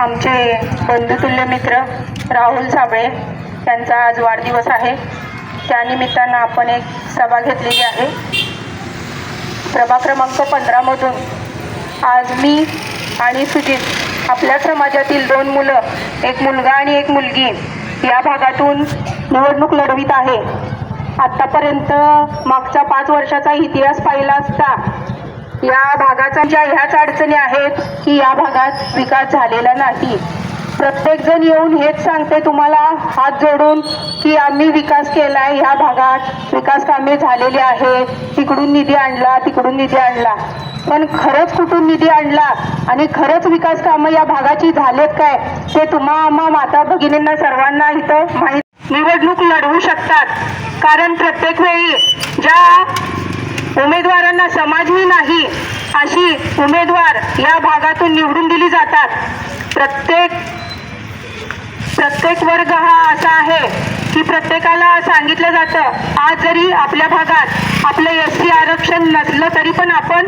आमचे बंधुतुल्य मित्र राहुल साबळे त्यांचा आज वाढदिवस आहे. त्यानिमित्तानं आपण एक सभा घेतलेली आहे. प्रभा क्रमांक पंधरामधून आज मी आणि सुजित आपल्या समाजातील दोन मुलं एक मुलगा आणि एक मुलगी या भागातून निवडणूक लढवित आहे. आत्तापर्यंत मागचा पाच वर्षाचा इतिहास पाहिला असता या भागाचा ज्या ह्याच अडचणी आहेत की या भागात विकास झालेला नाही. प्रत्येक जण येऊन हेच सांगते तुम्हाला हात जोडून की आम्ही विकास केलाय ह्या भागात विकास कामे झालेली आहे. तिकडून निधी आणला तिकडून निधी आणला. पण खरंच कुठून निधी आणला आणि खरंच विकास कामं या भागाची झालेत काय ते तुम्हा आम्हा माता भगिनींना सर्वांना इथं माहीत निवडणूक लढवू शकतात. कारण प्रत्येक वेळी ज्या उमेदवारांना समाजही नाही अशी उमेदवार या भागातून निवडून दिली जातात. प्रत्येक प्रत्येक वर्ग हा असा आहे की प्रत्येकाला सांगितलं जातं आज जरी आपल्या भागात आपलं एस सी आरक्षण नसलं तरी पण आपण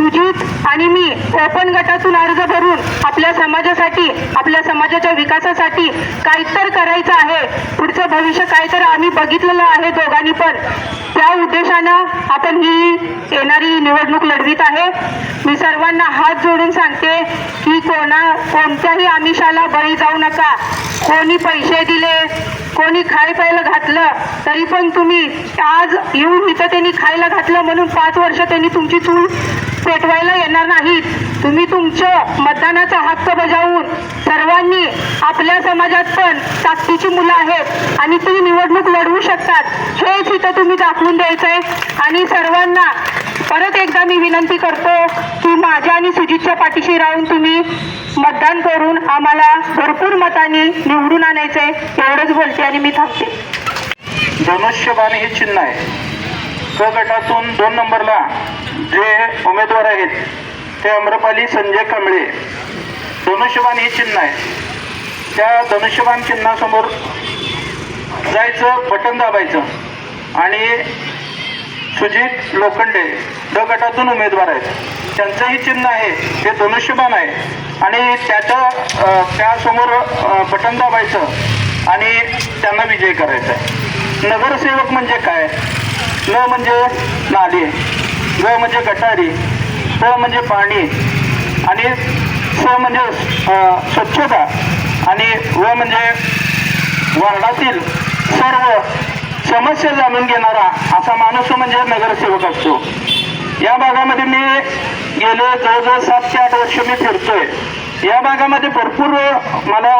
सुजित आणि मी ओपन गटातून अर्ज भरून आपल्या समाजासाठी आपल्या समाजाच्या विकासासाठी काय तर करायचं आहे. पुढचं भविष्य काय तर आम्ही बघितलेलं आहे दोघांनी पण. त्या उद्देशानं आपण ही येणारी निवडणूक लढवित आहे. मी सर्वांना हात जोडून सांगते की कोणा कोणत्याही आमिषाला बळी जाऊ नका. कोणी पैसे दिले कोणी खाय प्यायला घातलं तरी पण तुम्ही आज येऊन इथं त्यांनी खायला घातलं म्हणून पाच वर्ष त्यांनी तुमची चूल पेटवायला येणार नाहीत. तुम्ही तुमचं मतदानाचा हक्क बजावून सर्वांनी आपल्या समाजात पण ताकदीची मुलं आहेत आणि ती निवडणूक लढवू शकतात. हेच इथं तुम्ही दाखवून द्यायचंय. आणि सर्वांना परत एकदा मी विनंती करतो की माझ्या आणि सुजितच्या पाठीशी राहून तुम्ही मतदान करून आम्हाला भरपूर मतांनी निवडून आणायचंय. एवढंच बोलते आणि मी थांबते. धनुष्यबाण हे चिन्ह आहे. क गटातून दोन नंबरला जे उमेदवार आहेत ते अम्रपाली संजय कांबळे. धनुष्यबाण हे चिन्ह आहे. त्या धनुष्यबाण चिन्हासमोर जायचं बटन दाबायचं आणि सुजित लोखंडे ड गटातून उमेदवार आहेत. त्यांचंही चिन्ह आहे ते धनुष्यबाण आहे. आणि त्याच्या त्यासमोर बटन दाबायचं आणि त्यांना विजय करायचा आहे. नगरसेवक म्हणजे काय? न म्हणजे नाली ग म्हणजे गटारी प म्हणजे पाणी आणि स म्हणजे स्वच्छता आणि व म्हणजे वार्डातील सर्व समस्या जाणून घेणारा असा माणूस म्हणजे नगरसेवक असतो. या भागामध्ये मी गेले जवळजवळ सात ते आठ वर्ष मी फिरतोय. या भागामध्ये भरपूर मला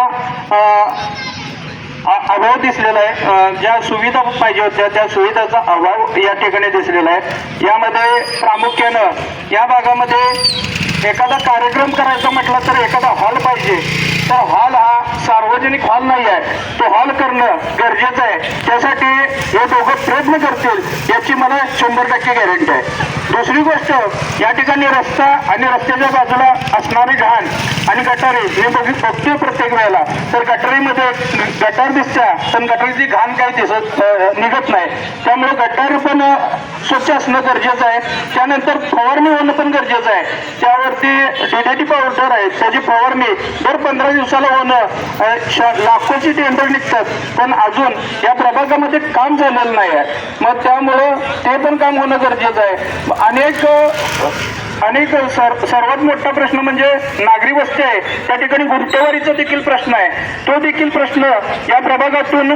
अभाव दिसलेला आहे. ज्या सुविधा पाहिजे होत्या त्या सुविधाचा अभाव या ठिकाणी दिसलेला आहे. यामध्ये प्रामुख्यानं या भागामध्ये एखादा कार्यक्रम करायचा म्हटला तर एखादा हॉल पाहिजे. तर हॉल हा सार्वजनिक हॉल नाही आहे. तो हॉल करणं गरजेचं आहे. त्यासाठी हे दोघं प्रयत्न करतील याची मला शंभर टक्के गॅरंटी आहे. दुसरी गोष्ट या ठिकाणी रस्ता आणि रस्त्याच्या बाजूला असणारी घाण आणि गटारी हे बघ बघतोय प्रत्येक वेळेला. तर गटारीमध्ये गटार दिसत्या पण गटारीची घाण काही दिसत निघत नाही. त्यामुळे गटार पण स्वच्छ असणं गरजेचं आहे. त्यानंतर फवारणी होणं पण गरजेचं आहे. त्यावरती डीडीटी पावडर आहे. त्याची फवारणी दर पंधरा दिवसाला होणं लाखोची टेंडर निघतात. पण अजून या प्रभागामध्ये काम झालेलं नाही आहे. मग त्यामुळं ते पण काम होणं गरजेचं आहे. अनेक आणि अनेक सर सर्वात मोठा प्रश्न म्हणजे नागरी वस्ती आहे. त्या ठिकाणी गुंठेवारीचा देखील प्रश्न आहे. तो देखील प्रश्न या प्रभागातून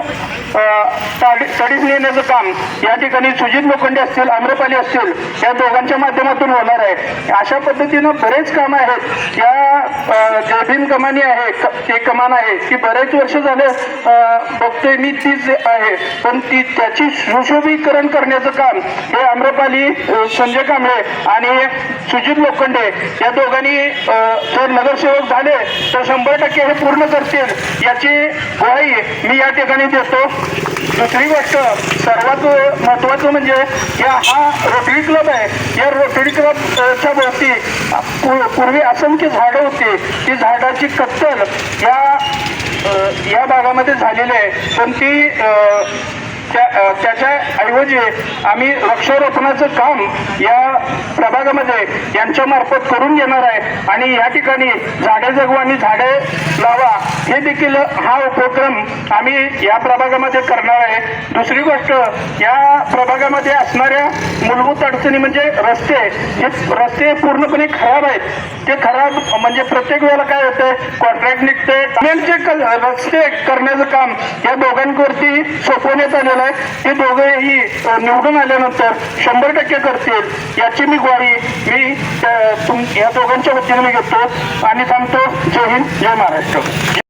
तडीस नेण्याचं काम या ठिकाणी सुजित लोखंडे असतील आम्रपाली असतील या दोघांच्या माध्यमातून होणार आहे. अशा पद्धतीनं बरेच कामं आहेत. या जयभीम कमानी आहे क- एक कमान आहे. ती बरेच वर्ष झाले बघते बघतोय मी तीच आहे. पण ती त्याची सुशोभीकरण करण्याचं काम हे आम्रपाली संजय कांबळे आणि सुजित लोखंडे या दोघांनी जर नगरसेवक झाले तर शंभर टक्के हे पूर्ण करतील याची ग्वाही मी या ठिकाणी देतो. दुसरी गोष्ट सर्वात महत्वाचं म्हणजे या हा रोटरी क्लब आहे. या रोटरी क्लबच्या भोवती पूर्वी असंख्य झाडं होती. ती झाडाची कत्तल या या भागामध्ये झालेली आहे. पण ती त्या त्याच्या ऐवजी आम्ही वृक्षारोपणाचं काम या प्रभागामध्ये यांच्या मार्फत करून घेणार आहे. आणि या ठिकाणी झाडे जगवा आणि झाडे लावा हे देखील हा उपक्रम आम्ही या प्रभागामध्ये करणार आहे. दुसरी गोष्ट या प्रभागामध्ये असणाऱ्या मूलभूत अडचणी म्हणजे रस्ते. हे रस्ते पूर्णपणे खराब आहेत. ते खराब म्हणजे प्रत्येक वेळेला काय होतंय? कॉन्ट्रॅक्ट निघते रस्ते करण्याचं काम या दोघांवरती सोपवण्यात आलेलं आहे दोघेही निवडून आल्यानंतर शंभर टक्के करतील याची मी ग्वारी मी तुम या दोघांच्या वतीने मी घेतो आणि थांबतो जय हिंद जय महाराष्ट्र.